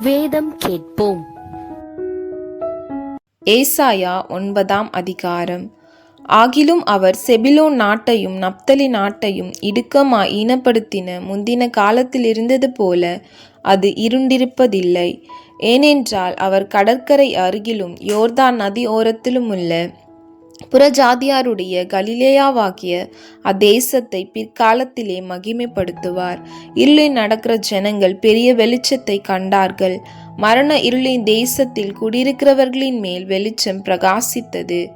வேதம் கேட்போம். ஏசாயா ஒன்பதாம் அதிகாரம். ஆகிலும் அவர் செபிலோன் நாட்டையும் நப்தலி நாட்டையும் இடுக்கமா ஈனப்படுத்தின முந்தின காலத்தில் இருந்தது போல அது இருண்டிருப்பதில்லை. ஏனென்றால் அவர் கடற்கரை அருகிலும் யோர்தான் நதி ஓரத்திலுமுள்ள புறஜாதியாருடைய கலிலேயாவாகிய அத்தேசத்தை பிற்காலத்திலே மகிமைப்படுத்துவார். இருளில் நடக்கிற ஜனங்கள் பெரிய வெளிச்சத்தை கண்டார்கள். மரண இருளின் தேசத்தில் குடியிருக்கிறவர்களின் மேல் வெளிச்சம் பிரகாசித்தது.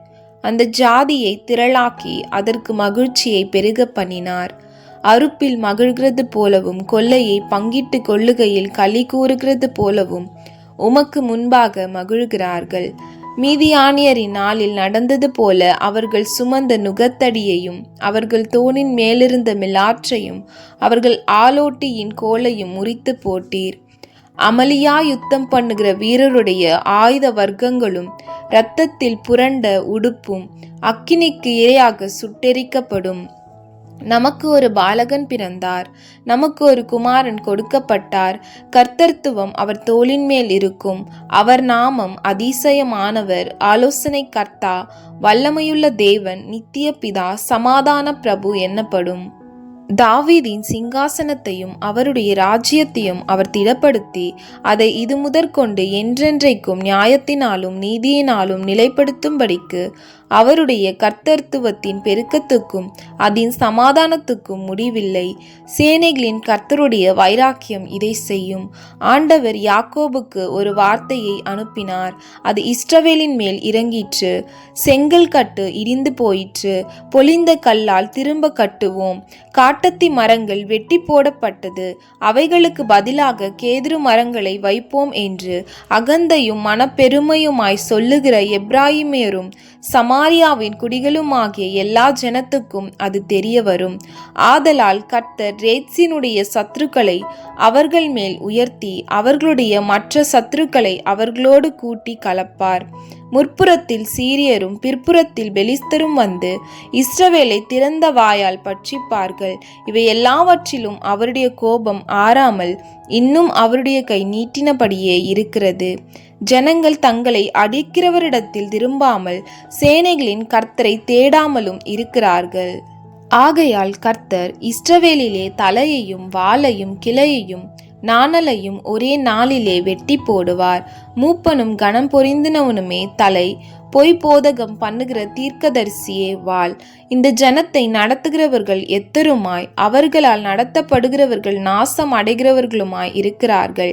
அந்த ஜாதியை திரளாக்கி அதற்கு மகிழ்ச்சியை பெருக பண்ணினார். அறுப்பில் மகிழ்கிறது போலவும் கொள்ளையை பங்கிட்டு கொள்ளுகையில் களி கூறுகிறது போலவும் உமக்கு முன்பாக மகிழ்கிறார்கள். மீதியானியரின் நாளில் நடந்தது போல அவர்கள் சுமந்த நுகத்தடியையும் அவர்கள் தோணின் மேலிருந்த மிலாற்றையும் அவர்கள் ஆலோட்டியின் கோலையும் முறித்து போட்டீர். அமளியா யுத்தம் பண்ணுகிற வீரருடைய ஆயுத வர்க்கங்களும் இரத்தத்தில் புரண்ட உடுப்பும் அக்கினிக்கு இரையாக சுட்டெரிக்கப்படும். நமக்கு ஒரு பாலகன் பிறந்தார். நமக்கு ஒரு குமாரன் கொடுக்கப்பட்டார். கர்த்தர்த்துவம் அவர் தோளின் மேல் இருக்கும். அவர் நாமம் அதிசயமானவர். ஆலோசனை கர்த்தா வல்லமையுள்ள தேவன் நித்திய பிதா சமாதான பிரபு என்னப்படும். தாவீதின் சிங்காசனத்தையும் அவருடைய ராஜ்யத்தையும் அவர் திடப்படுத்தி அதை இது முதற்கொண்டு என்றென்றைக்கும் நியாயத்தினாலும் நீதியினாலும் நிலைப்படுத்தும்படிக்கு அவருடைய கர்த்தர்த்துவத்தின் பெருக்கத்துக்கும் அதன் சமாதானத்துக்கும் முடிவில்லை. சேனைகளின் கர்த்தருடைய வைராக்கியம் இதை செய்யும். ஆண்டவர் யாக்கோபுக்கு ஒரு வார்த்தையை அனுப்பினார். அது இஸ்ரவேலின் மேல் இறங்கிற்று. செங்கல் கட்டு இடிந்து போயிற்று. பொலிந்த கல்லால் திரும்ப கட்டுவோம். காட்டத்தி மரங்கள் வெட்டி போடப்பட்டது. அவைகளுக்கு பதிலாக கேதுரு மரங்களை வைப்போம் என்று அகந்தையும் மனப்பெருமையுமாய் சொல்லுகிற எப்ராஹிமியரும் சமாரியாவின் குடிகளுமாகிய எல்லா ஜனத்துக்கும் அது தெரிய வரும் ஆதலால் கர்த்தர் ரேட்சினுடைய சத்துருக்களை அவர்கள் மேல் உயர்த்தி அவர்களுடைய மற்ற சத்துருக்களை அவர்களோடு கூட்டி கலப்பார். முற்புறத்தில் சீரியரும் பிற்புறத்தில் பெலிஸ்தரும் வந்து இஸ்ரவேலை திறந்த வாயால் பட்சிப்பார்கள். இவை எல்லாவற்றிலும் அவருடைய கோபம் ஆறாமல் இன்னும் அவருடைய கை நீட்டினபடியே இருக்கிறது. ஜனங்கள் தங்களை அடிக்கிறவரிடத்தில் திரும்பாமல் சேனைகளின் கர்த்தரை தேடாமலும் இருக்கிறார்கள். ஆகையால் கர்த்தர் இஸ்ரவேலிலே தலையையும் வாலையும் கிளையையும் நாணலையும் ஒரே நாளிலே வெட்டி போடுவார். மூப்பனும் கணம் பொரிந்தினவனுமே தலை பொய் போதகம் பண்ணுகிற தீர்க்கதரிசியே வாழ். இந்த ஜனத்தை நடத்துகிறவர்கள் எத்தருமாய்? அவர்களால் நடத்தப்படுகிறவர்கள் நாசம் அடைகிறவர்களுமாய் இருக்கிறார்கள்.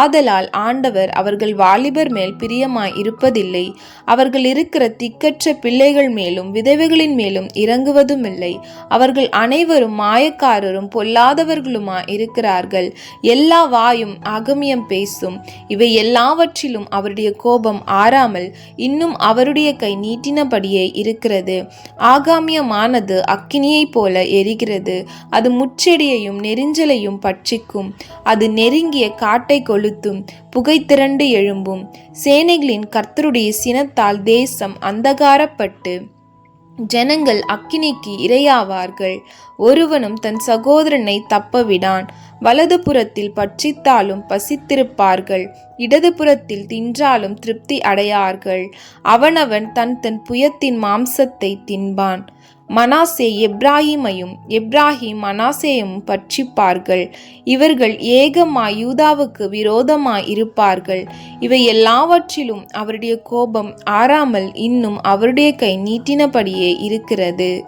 ஆதலால் ஆண்டவர் அவர்கள் வாலிபர் மேல் பிரியமாய் இருப்பதில்லை. அவர்கள் இருக்கிற திக்கற்ற பிள்ளைகள் மேலும் விதவைகளின் மேலும் இறங்குவதும் இல்லை அவர்கள் அனைவரும் மாயக்காரரும் பொல்லாதவர்களுமாய் இருக்கிறார்கள். எல்லா வாயும் அகமியம் பேசும். இவை எல்லாவற்றிலும் அவருடைய கோபம் ஆறாமல் இன்னும் அவருடைய கை நீட்டினபடியே இருக்கிறது. ஆகாமியமானது அக்கினியைப் போல எரிகிறது. அது முச்செடியையும் நெரிஞ்சலையும் பட்சிக்கும். அது நெருங்கிய காட்டை கொளுத்தும். புகை திரண்டு எழும்பும். சேனைகளின் கர்த்தருடைய சினத்தால் தேசம் அந்தகாரப்பட்டு ஜனங்கள் அக்கினிக்கு இரையாவார்கள். ஒருவனும் தன் சகோதரனை தப்பவிடான். வலது புறத்தில் பட்சித்தாலும் பசித்திருப்பார்கள். இடது புறத்தில் தின்றாலும் திருப்தி அடையார்கள். அவனவன் தன் தன் புயத்தின் மாம்சத்தை தின்பான். மனாசே எப்ராஹிமையும் எப்ராஹிம் மனாசேயும் பட்சிப்பார்கள். இவர்கள் ஏகமாய் யூதாவுக்கு விரோதமாய் இருப்பார்கள் இவை எல்லாவற்றிலும் அவருடைய கோபம் ஆறாமல் இன்னும் அவருடைய கை நீட்டினபடியே இருக்கிறது.